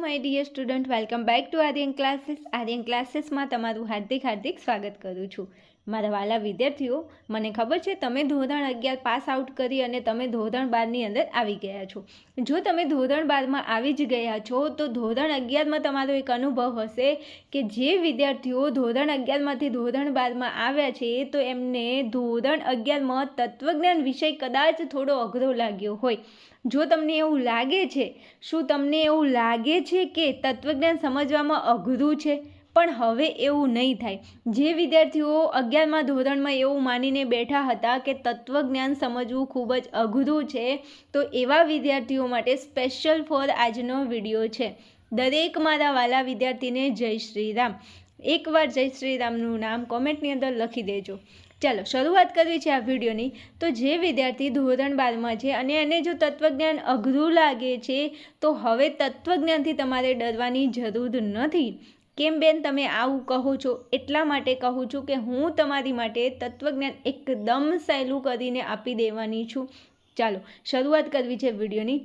My dear student welcome back to Aryan classes Aryan ક્લાસીસમાં તમારું હાર્દિક હાર્દિક સ્વાગત કરું છું. મારા વાલા વિદ્યાર્થીઓ, મને ખબર છે તમે ધોરણ અગિયાર પાસ આઉટ કરી અને તમે ધોરણ બારની અંદર આવી ગયા છો. જો તમે ધોરણ બારમાં આવી જ ગયા છો, તો ધોરણ અગિયારમાં તમારો એક અનુભવ હશે કે જે વિદ્યાર્થીઓ ધોરણ અગિયારમાંથી ધોરણ બારમાં આવ્યા છે, તો એમને ધોરણ અગિયારમાં તત્વજ્ઞાન વિષય કદાચ થોડો અઘરો લાગ્યો હોય. જો તમને એવું લાગે છે, શું તમને એવું લાગે છે કે તત્વજ્ઞાન સમજવામાં અઘરું છે? પણ હવે એવું નહીં થાય. જે વિદ્યાર્થીઓ અગિયારમાં ધોરણમાં એવું માનીને બેઠા હતા કે તત્વજ્ઞાન સમજવું ખૂબ જ અઘરું છે, તો એવા વિદ્યાર્થીઓ માટે સ્પેશિયલ ફોર આજનો વીડિયો છે. દરેક મારા વાલા વિદ્યાર્થીને જય શ્રી રામ. એકવાર જય શ્રી રામનું નામ કોમેન્ટની અંદર લખી દેજો. ચાલો, શરૂઆત કરવી છે આ વિડીયોની. તો જે વિદ્યાર્થી ધોરણ બારમાં છે અને એને જો તત્વજ્ઞાન અઘરું લાગે છે, તો હવે તત્વજ્ઞાનથી તમારે ડરવાની જરૂર નથી. કેમ બેન તમે આવું કહો છો? એટલા માટે કહું છું કે હું તમારી માટે તત્વજ્ઞાન એકદમ સહેલું કરીને આપી દેવાની છું. ચાલો, શરૂઆત કરવી છે વિડીયોની.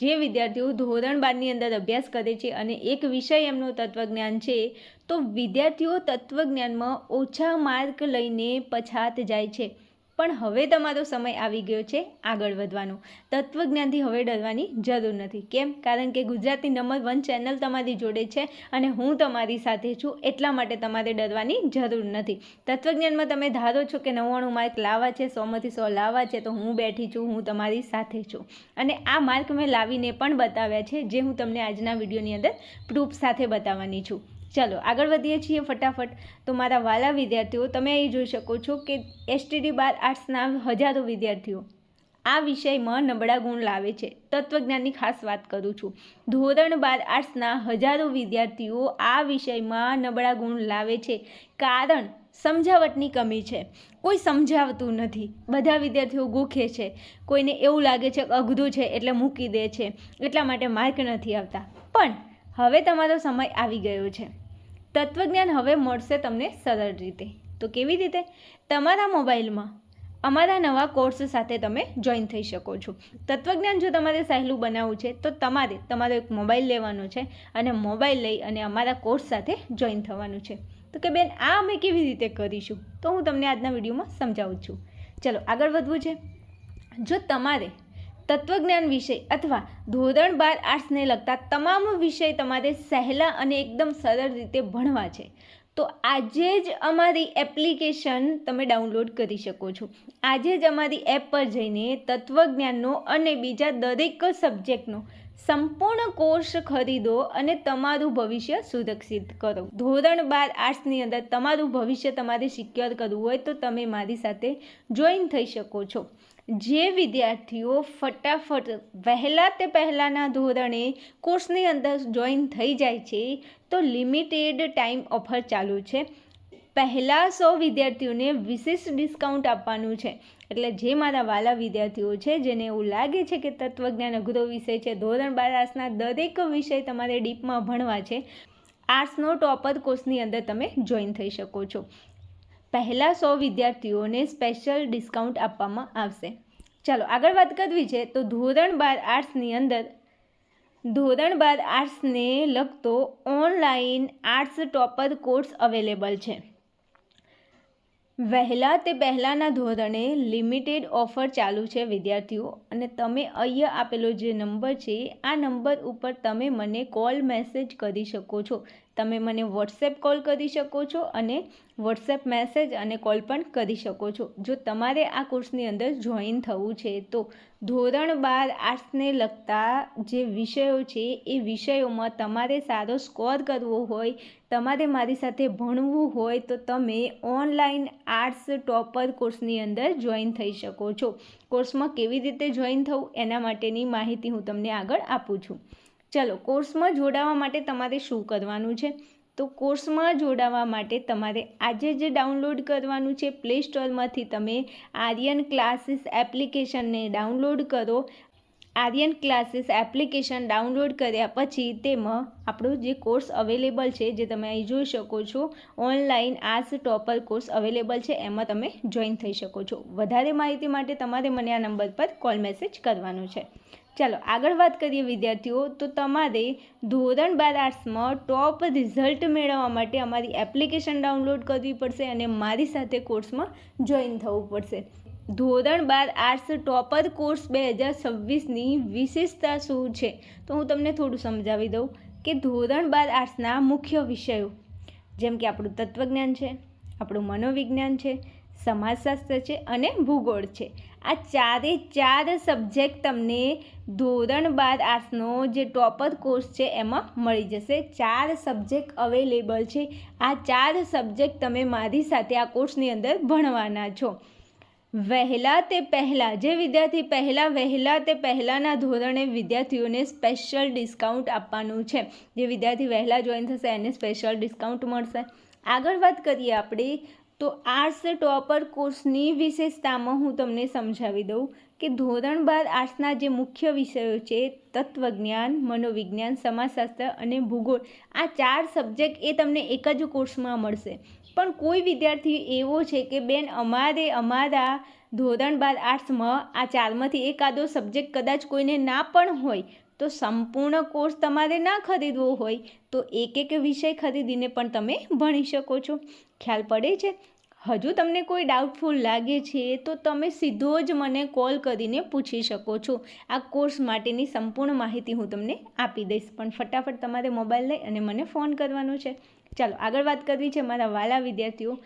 જે વિદ્યાર્થીઓ ધોરણ બારની અંદર અભ્યાસ કરે છે અને એક વિષય એમનો તત્વજ્ઞાન છે, તો વિદ્યાર્થીઓ તત્વજ્ઞાનમાં ઓછા માર્ક લઈને પછાત જાય છે. પણ હવે તમારો સમય આવી ગયો છે આગળ વધવાનો. તત્વજ્ઞાનથી હવે ડરવાની જરૂર નથી. કેમ? કારણ કે ગુજરાતી નંબર વન ચેનલ તમારી જોડે છે અને હું તમારી સાથે છું એટલા માટે તમારે ડરવાની જરૂર નથી. તત્વજ્ઞાનમાં તમે ધારો છો કે નવ્વાણું માર્ક લાવવા છે સોમાંથી સો લાવવા છે, તો હું બેઠી છું, હું તમારી સાથે છું. અને આ માર્ક મેં લાવીને પણ બતાવ્યા છે, જે હું તમને આજના વિડીયોની અંદર પ્રૂફ સાથે બતાવવાની છું. ચાલો, આગળ વધીએ છીએ ફટાફટ. તો મારા વાલા વિદ્યાર્થીઓ, તમે અહીં જોઈ શકો છો કે એસટીડી બાર આર્ટ્સના હજારો વિદ્યાર્થીઓ આ વિષયમાં નબળા ગુણ લાવે છે. તત્વજ્ઞાનની ખાસ વાત કરું છું. ધોરણ બાર આર્ટ્સના હજારો વિદ્યાર્થીઓ આ વિષયમાં નબળા ગુણ લાવે છે કારણ સમજાવટની કમી છે. કોઈ સમજાવતું નથી. બધા વિદ્યાર્થીઓ ગોખે છે. કોઈને એવું લાગે છે કે અઘરું છે એટલે મૂકી દે છે. એટલા માટે માર્ક નથી આવતા. પણ હવે તમારો સમય આવી ગયો છે. તત્વજ્ઞાન હવે મળશે તમને સરળ રીતે. તો કેવી રીતે? તમારા મોબાઈલમાં અમારા નવા કોર્સ સાથે તમે જોઈન થઈ શકો છો. તત્વજ્ઞાન જો તમારે સહેલું બનાવવું છે, તો તમારે તમારો એક મોબાઈલ લેવાનો છે અને મોબાઈલ લઈ અને અમારા કોર્સ સાથે જોઈન થવાનું છે. તો કે બેન, આ અમે કેવી રીતે કરીશું? તો હું તમને આજના વિડીયોમાં સમજાવું છું. ચલો, આગળ વધવું છે. જો તમારે તત્વજ્ઞાન વિષય અથવા ધોરણ બાર આર્ટ્સને લગતા તમામ વિષય તમારે સહેલા અને એકદમ સરળ રીતે ભણવા છે. તો આજે જ અમારી એપ્લિકેશન તમે ડાઉનલોડ કરી શકો છો. આજે જ અમારી એપ પર જઈને તત્વજ્ઞાનનો અને બીજા દરેક સબ્જેક્ટનો સંપૂર્ણ કોર્સ ખરીદો અને તમારું ભવિષ્ય સુરક્ષિત કરો. ધોરણ બાર આર્ટ્સની અંદર તમારું ભવિષ્ય તમારે સિક્યોર કરવું હોય તો તમે મારી સાથે જોઈન થઈ શકો છો. જે વિદ્યાર્થીઓ ફટાફટ વહેલા તે પહેલાંના ધોરણે કોર્સની અંદર જોઈન થઈ જાય છે, તો લિમિટેડ ટાઈમ ઓફર ચાલુ છે. પહેલાં સો વિદ્યાર્થીઓને વિશેષ ડિસ્કાઉન્ટ આપવાનું છે. એટલે જે મારા વાલા વિદ્યાર્થીઓ છે, જેને એવું લાગે છે કે તત્વજ્ઞાન અઘરો વિષય છે, ધોરણ બાર દરેક વિષય તમારે ડીપમાં ભણવા છે, આર્ટ્સનો ટોપર કોર્સની અંદર તમે જોઈન થઈ શકો છો. પહેલાં સો વિદ્યાર્થીઓને સ્પેશિયલ ડિસ્કાઉન્ટ આપવામાં આવશે. ચાલો, આગળ વાત કરવી છે, તો ધોરણ બાર આર્ટ્સની અંદર, ધોરણ બાર આર્ટ્સને લગતો online arts topper course available છે. વહેલા તે પહેલાંના ધોરણે લિમિટેડ ઓફર ચાલુ છે, વિદ્યાર્થીઓ. અને તમે અહીંયા આપેલો જે નંબર છે, આ નંબર ઉપર તમે મને કોલ મેસેજ કરી શકો છો. તમે મને વોટ્સએપ કોલ કરી શકો છો અને વોટ્સએપ મેસેજ અને કોલ પણ કરી શકો છો. જો તમારે આ કોર્સની અંદર જોઈન થવું છે, તો ધોરણ બાર આર્ટ્સને લગતા જે વિષયો છે, એ વિષયોમાં તમારે સારો સ્કોર કરવો હોય, તમારે મારી સાથે ભણવું હોય, તો તમે ઓનલાઈન આર્ટ્સ ટોપર કોર્સની અંદર જોઈન થઈ શકો છો. કોર્સમાં કેવી રીતે જોઈન થવું, એના માટેની માહિતી હું તમને આગળ આપું છું. ચલો, કોર્સમાં જોડાવા માટે તમારે શું કરવાનું છે? તો કોર્સમાં જોડાવા માટે તમારે આજે જ ડાઉનલોડ કરવાનું છે પ્લે સ્ટોરમાંથી તમે આર્યન ક્લાસીસ એપ્લિકેશનને ડાઉનલોડ કરો. આર્યન ક્લાસીસ એપ્લિકેશન ડાઉનલોડ કર્યા પછી તેમાં આપણો જે કોર્સ અવેલેબલ છે, જે તમે અહીં જોઈ શકો છો, online arts topper course available છે, એમાં તમે જોઈન થઈ શકો છો. વધારે માહિતી માટે તમારે મને આ નંબર પર કોલ મેસેજ કરવાનો છે. ચાલો, આગળ વાત કરીએ વિદ્યાર્થીઓ. તો તમારે ધોરણ બાર આર્ટ્સમાં ટોપ રિઝલ્ટ મેળવવા માટે અમારી એપ્લિકેશન ડાઉનલોડ કરવી પડશે અને મારી સાથે કોર્સમાં જોઈન થવું પડશે. ધોરણ બાર આર્ટ્સ ટોપર કોર્સ બે હજાર છવ્વીસની વિશેષતા શું છે? તો હું તમને થોડું સમજાવી દઉં કે ધોરણ બાર આર્ટ્સના મુખ્ય વિષયો, જેમ કે આપણું તત્વજ્ઞાન છે, આપણું મનોવિજ્ઞાન છે, સમાજશાસ્ત્ર છે અને ભૂગોળ છે. આ ચારે ચાર સબ્જેક્ટ તમને ધોરણ બાર આર્ટ્સનો જે ટોપર કોર્સ છે એમાં મળી જશે. ચાર સબ્જેક્ટ અવેલેબલ છે. આ ચાર સબ્જેક્ટ તમે મારી સાથે આ કોર્સની અંદર ભણવાના છો. વહેલા તે પહેલાં, જે વિદ્યાર્થી પહેલાં, વહેલા તે પહેલાંના ધોરણે વિદ્યાર્થીઓને સ્પેશિયલ ડિસ્કાઉન્ટ આપવાનું છે. જે વિદ્યાર્થી વહેલા જોઈન થશે, એને સ્પેશિયલ ડિસ્કાઉન્ટ મળશે. આગળ વાત કરીએ આપણે તો આર્ટ્સ ટોપર કોર્સની વિશેષતામાં હું તમને સમજાવી દઉં કે ધોરણ બાર આર્ટ્સના જે મુખ્ય વિષયો છે, તત્વજ્ઞાન, મનોવિજ્ઞાન, સમાજશાસ્ત્ર અને ભૂગોળ, આ ચાર સબ્જેક્ટ એ તમને એક જ કોર્સમાં મળશે. પણ કોઈ વિદ્યાર્થી એવો છે કે, બેન, અમારે અમારા ધોરણ બાર આર્ટ્સમાં આ ચારમાંથી એકાદો સબ્જેક્ટ કદાચ કોઈને ના પણ હોય તો સંપૂર્ણ કોર્સ તમારે ના ખરીદવો હોય, તો એક એક વિષય ખરીદીને પણ તમે ભણી શકો છો. ખ્યાલ પડે છે? હજુ તમને કોઈ ડાઉટફુલ લાગે છે, તો તમે સીધો જ મને કોલ કરીને પૂછી શકો છો. આ કોર્સ માટેની સંપૂર્ણ માહિતી હું તમને આપી દઈશ. પણ ફટાફટ તમારે મોબાઈલ લઈ અને મને ફોન કરવાનો છે. ચાલો, આગળ વાત કરવી છે મારા વાલા વિદ્યાર્થીઓ.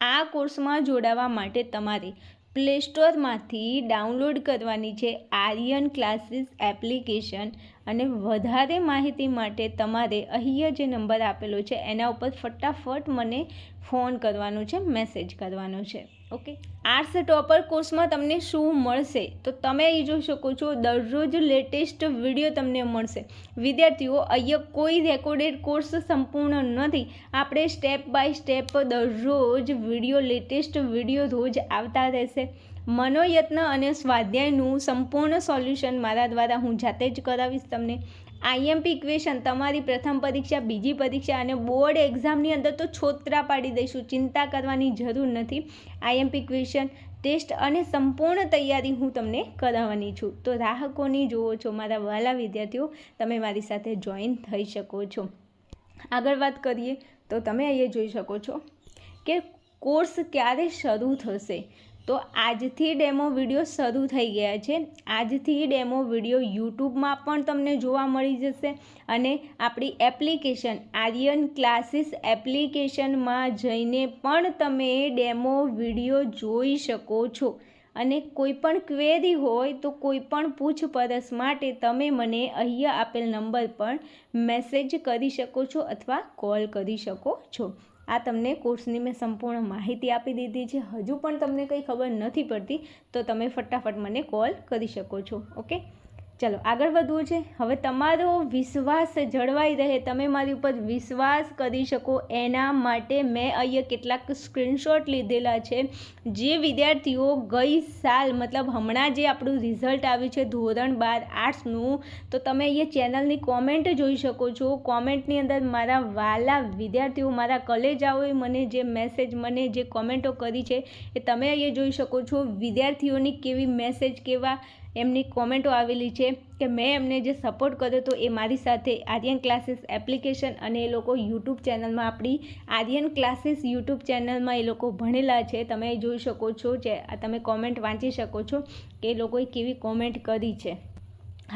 આ કોર્સમાં જોડાવા માટે તમારે પ્લે સ્ટોરમાંથી ડાઉનલોડ કરવાની છે આર્યન ક્લાસીસ એપ્લિકેશન અને વધારે માહિતી માટે તમારે અહીંયા જે નંબર આપેલો છે, એના ઉપર ફટાફટ મને ફોન કરવાનો છે, મેસેજ કરવાનો છે. ઓકે? આર્ટ્સ ટોપર કોર્સમાં તમને શું મળશે? તો તમે એ જોઈ શકો છો, દરરોજ લેટેસ્ટ વીડિયો તમને મળશે. વિદ્યાર્થીઓ, અહીંયા કોઈ રેકોર્ડેડ કોર્સ સંપૂર્ણ નથી. આપણે સ્ટેપ બાય સ્ટેપ દરરોજ વીડિયો લેટેસ્ટ વીડિયો રોજ આવતા રહેશે. મનોયત્ન અને સ્વાધ્યાયનું સંપૂર્ણ સોલ્યુશન મારા દ્વારા હું જાતે જ કરાવીશ તમને. આઈએમપી ઇક્વેશન, તમારી પ્રથમ પરીક્ષા, બીજી પરીક્ષા અને બોર્ડ એક્ઝામની અંદર તો છોતરા પાડી દઈશું, ચિંતા કરવાની જરૂર નથી. આઈએમપી ઇક્વેશન, ટેસ્ટ અને સંપૂર્ણ તૈયારી હું તમને કરાવવાની છું. તો રાહકોની જુઓ છો મારા વહાલા વિદ્યાર્થીઓ, તમે મારી સાથે જોઈન થઈ શકો છો. આગળ વાત કરીએ તો તમે અહીંયા જોઈ શકો છો કે કોર્સ ક્યારે શરૂ થશે? તો આજથી ડેમો વીડિયો શરૂ થઈ ગયા છે. આજથી ડેમો વીડિયો યુટ્યુબમાં પણ તમને જોવા મળી જશે અને આપણી એપ્લિકેશન આર્યન ક્લાસીસ એપ્લિકેશનમાં જઈને પણ તમે ડેમો વીડિયો જોઈ શકો છો. અને કોઈ પણ ક્વેરી હોય તો કોઈ પણ પૂછપરછ માટે તમે મને અહીંયા આપેલ નંબર પર મેસેજ કરી શકો છો અથવા કોલ કરી શકો છો. આ તમને કોર્સની મેં સંપૂર્ણ માહિતી આપી દીધી છે. હજુ પણ તમને કંઈ ખબર નથી પડતી, તો તમે ફટાફટ મને કોલ કરી શકો છો ઓકે ચલો, આગળ વધવું છે. હવે તમારો વિશ્વાસ જળવાઈ રહે. તમે મારી ઉપર વિશ્વાસ કરી શકો. એના માટે મેં અહીંયા કેટલાક સ્ક્રીનશોટ લીધેલા છે. જે વિદ્યાર્થીઓ ગઈ સાલ, મતલબ હમણાં જે આપણું રિઝલ્ટ આવ્યું છે, ધોરણ બાર આર્ટ્સનું, તો તમે અહીંયા ચેનલની કોમેન્ટ જોઈ શકો છો. કોમેન્ટની અંદર મારા વાલા વિદ્યાર્થીઓ, મારા કલેજાઓએ મને જે મેસેજ મને જે કોમેન્ટો કરી છે, એ તમે અહીંયા જોઈ શકો છો. વિદ્યાર્થીઓની કેવી મેસેજ કેવા એમની કોમેન્ટો આવેલી છે કે મેં એમને જે સપોર્ટ કર્યો હતો એ મારી સાથે આર્યન ક્લાસીસ એપ્લિકેશન અને એ લોકો યુટ્યુબ ચેનલમાં આપણી આર્યન ક્લાસીસ યુટ્યુબ ચેનલમાં એ લોકો ભણેલા છે. તમે જોઈ શકો છો જે, તમે કોમેન્ટ વાંચી શકો છો કે એ લોકોએ કેવી કોમેન્ટ કરી છે.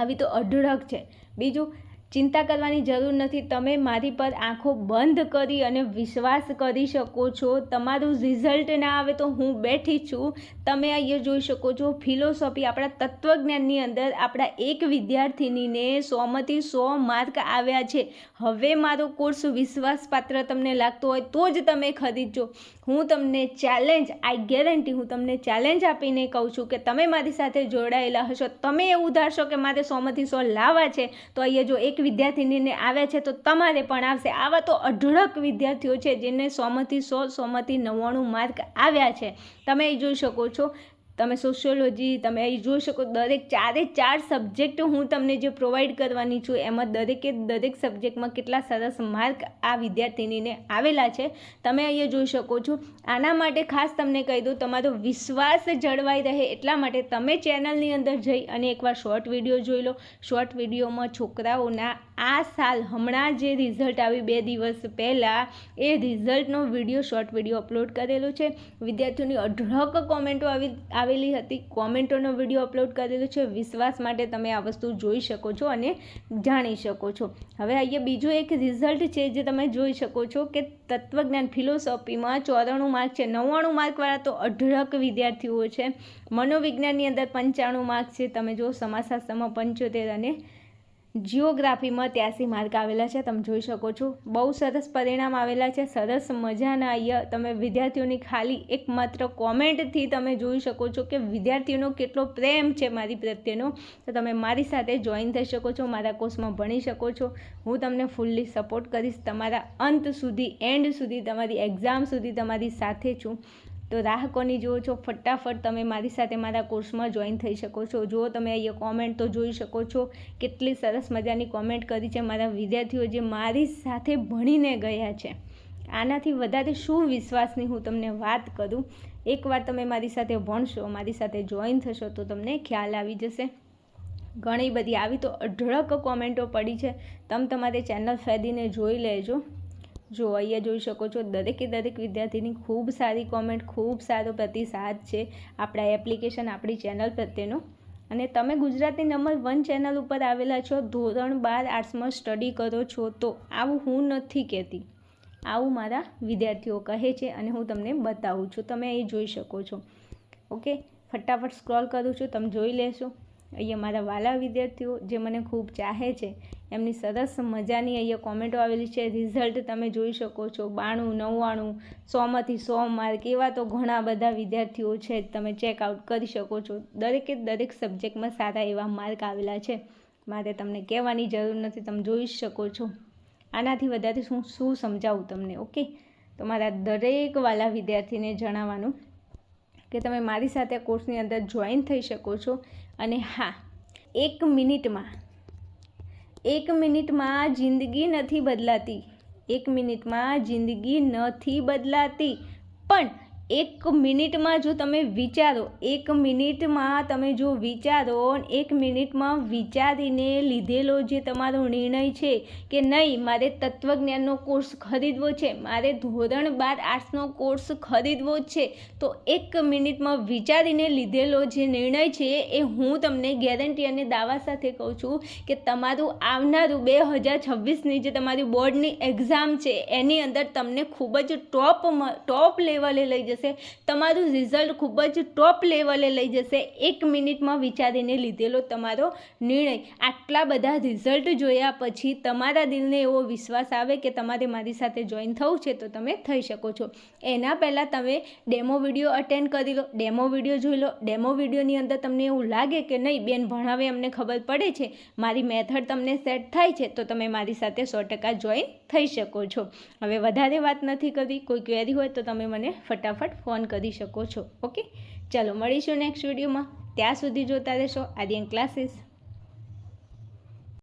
આવી તો અઢળક છે. બીજું ચિંતા કરવાની જરૂર નથી. તમે મારી પર આંખો બંધ કરી અને વિશ્વાસ કરી શકો છો. તમારું રિઝલ્ટ ના આવે તો હું બેઠી છું. તમે અહીંયા જોઈ શકો છો ફિલોસોફી આપણા તત્વજ્ઞાનની અંદર આપણા એક વિદ્યાર્થિનીને સોમાંથી સો માર્ક આવ્યા છે. હવે મારો કોર્સ વિશ્વાસપાત્ર તમને લાગતો હોય તો જ તમે ખરીદજો. હું તમને ચેલેન્જ આઈ ગેરંટી હું તમને ચેલેન્જ આપીને કહું છું કે તમે મારી સાથે જોડાયેલા હશો. તમે એવું ધારશો કે મારે સોમાંથી સો લાવવા છે, તો અહીંયા જો એક વિદ્યાર્થીનીને આવ્યા છે તો તમારે પણ આવશે. આવા તો અઢળક વિદ્યાર્થીઓ છે જેને સોમાંથી સો, સોમાંથી નવ્વાણું માર્ક આવ્યા છે. તમે જોઈ શકો છો તમે સોશિયોલોજી તમે અહીં જોઈ શકો, દરેક ચારે ચાર સબ્જેક્ટ હું તમને જે પ્રોવાઈડ કરવાની છું, એમાં દરેકે દરેક સબ્જેક્ટમાં કેટલા સરસ માર્ક આ વિદ્યાર્થીનીને આવેલા છે. તમે અહીંયા જોઈ શકો છો. આના માટે ખાસ તમને કહી દઉં, તમારો વિશ્વાસ જળવાઈ રહે એટલા માટે તમે ચેનલની અંદર જઈ અને એકવાર શોર્ટ વીડિયો જોઈ લો. શોર્ટ વિડીયોમાં છોકરાઓના આ સાલ હમણાં જે રિઝલ્ટ આવી બે દિવસ પહેલાં, એ રિઝલ્ટનો વીડિયો, શોર્ટ વીડિયો અપલોડ કરેલો છે. વિદ્યાર્થીઓની અઢળક કોમેન્ટો આવી, આવેલી હતી. કોમેન્ટોનો વીડિયો અપલોડ કરેલો છે. વિશ્વાસ માટે તમે આ વસ્તુ જોઈ શકો છો અને જાણી શકો છો. હવે અહીંયા બીજું એક રિઝલ્ટ છે જે તમે જોઈ શકો છો કે તત્વજ્ઞાન ફિલોસોફીમાં ચોરાણું માર્ક છે. નવ્વાણું માર્કવાળા તો અઢળક વિદ્યાર્થીઓ છે. મનોવિજ્ઞાનની અંદર પંચાણું માર્ક છે. તમે જો સમાજશાસ્ત્રમાં પંચોતેર અને જિયોગ્રાફીમાં ત્યાંસી માર્ક આવેલા છે, તમે જોઈ શકો છો. બહુ સરસ પરિણામ આવેલા છે, સરસ મજાના અહીંયા તમે વિદ્યાર્થીઓની ખાલી એકમાત્ર કોમેન્ટથી તમે જોઈ શકો છો કે વિદ્યાર્થીઓનો કેટલો પ્રેમ છે મારી પ્રત્યેનો. તો તમે મારી સાથે જોઈન થઈ શકો છો, મારા કોર્સમાં ભણી શકો છો. હું તમને ફૂલ્લી સપોર્ટ કરીશ તમારા અંત સુધી એન્ડ સુધી, તમારી એક્ઝામ સુધી તમારી સાથે છું. તો રાહ કોની જુઓ છો, ફટાફટ તમે મારી સાથે મારા કોર્સમાં જોઈન થઈ શકો છો. જો તમે અહીંયા કોમેન્ટ તો જોઈ શકો છો, કેટલી સરસ મજાની કોમેન્ટ કરી છે મારા વિદ્યાર્થીઓ જે મારી સાથે ભણીને ગયા છે. આનાથી વધારે શું વિશ્વાસની હું તમને વાત કરું? એકવાર તમે મારી સાથે ભણશો, મારી સાથે જોઈન થશો, તો તમને ખ્યાલ આવી જશે. ઘણી બધી આવી તો અઢળક કોમેન્ટો પડી છે. તમે તમારી ચેનલ ફેદીને જોઈ લેજો. જો અહીંયા જોઈ શકો છો, દરેકે દરેક વિદ્યાર્થીની ખૂબ સારી કોમેન્ટ ખૂબ સારો પ્રતિસાદ છે આપણા એપ્લિકેશન આપણી ચેનલ પ્રત્યેનો. અને તમે ગુજરાતી નંબર વન ચેનલ ઉપર આવેલા છો, ધોરણ બાર આર્ટ્સમાં સ્ટડી કરો છો, તો આવું હું નથી કહેતી. આવું મારા વિદ્યાર્થીઓ કહે છે અને હું તમને બતાવું છું. તમે એ જોઈ શકો છો. ઓકે? ફટાફટ સ્ક્રોલ કરું છું, તમે જોઈ લેશો. અહીંયા મારા વાલા વિદ્યાર્થીઓ જે મને ખૂબ ચાહે છે, એમની સરસ મજાની અહીંયા કોમેન્ટો આવેલી છે. રિઝલ્ટ તમે જોઈ શકો છો. બાણું, નવ્વાણું, સોમાંથી સો માર્ક એવા તો ઘણા બધા વિદ્યાર્થીઓ છે, તમે ચેકઆઉટ કરી શકો છો. દરેકે દરેક સબ્જેક્ટમાં સારા એવા માર્ક આવેલા છે. મારે તમને કહેવાની જરૂર નથી, તમે જોઈ શકો છો. આનાથી વધારે શું શું સમજાવું તમને, ઓકે? તો મારા દરેક વાલા વિદ્યાર્થીને જણાવવાનું કે તમે મારી સાથે કોર્સની અંદર જોઈન થઈ શકો છો. અને હા, એક મિનિટમાં. એક મિનિટમાં જિંદગી નથી બદલાતી. એક મિનિટમાં જિંદગી નથી બદલાતી. પણ એક મિનિટમાં જો તમે વિચારો, એક મિનિટમાં તમે જો વિચારો, એક મિનિટમાં વિચારીને લીધેલો જે તમારો નિર્ણય છે કે નહીં, મારે તત્વજ્ઞાનનો કોર્સ ખરીદવો છે, મારે ધોરણ બાર આર્ટ્સનો કોર્સ ખરીદવો છે, તો એક મિનિટમાં વિચારીને લીધેલો જે નિર્ણય છે એ હું તમને ગેરંટી અને દાવા સાથે કહું છું કે તમારું આવનારું બે હજાર છવ્વીસની જે તમારી બોર્ડની એક્ઝામ છે, એની અંદર તમને ખૂબ જ ટોપ ટોપ લેવલે લઈ જશે. જશે. તમારું રિઝલ્ટ ખૂબ જ ટોપ લેવલે લઈ જશે. એક મિનિટમાં વિચારીને લીધેલો તમારો નિર્ણય. આટલા બધા રિઝલ્ટ જોયા પછી તમારા દિલને એવો વિશ્વાસ આવે કે તમારે મારી સાથે જોઈન થવું છે તો તમે થઈ શકો છો. એના પહેલાં તમે ડેમો વીડિયો અટેન્ડ કરી લો. ડેમો વીડિયો જોઈ લો. ડેમો વિડીયોની અંદર તમને એવું લાગે કે નહીં, બેન ભણાવે, અમને ખબર પડે છે. મારી મેથડ તમને સેટ થાય છે તો તમે મારી સાથે સો ટકા જોઈન થઈ શકો છો. હવે વધારે વાત નથી કરવી કોઈ ક્વેરી હોય તો તમે મને ફટાફટ ફોન કરી શકો છો, ઓકે? ચાલો, મળીશું નેક્સ્ટ વિડીયોમાં ત્યાં સુધી જોતા રહેશો. આદિયન ક્લાસીસ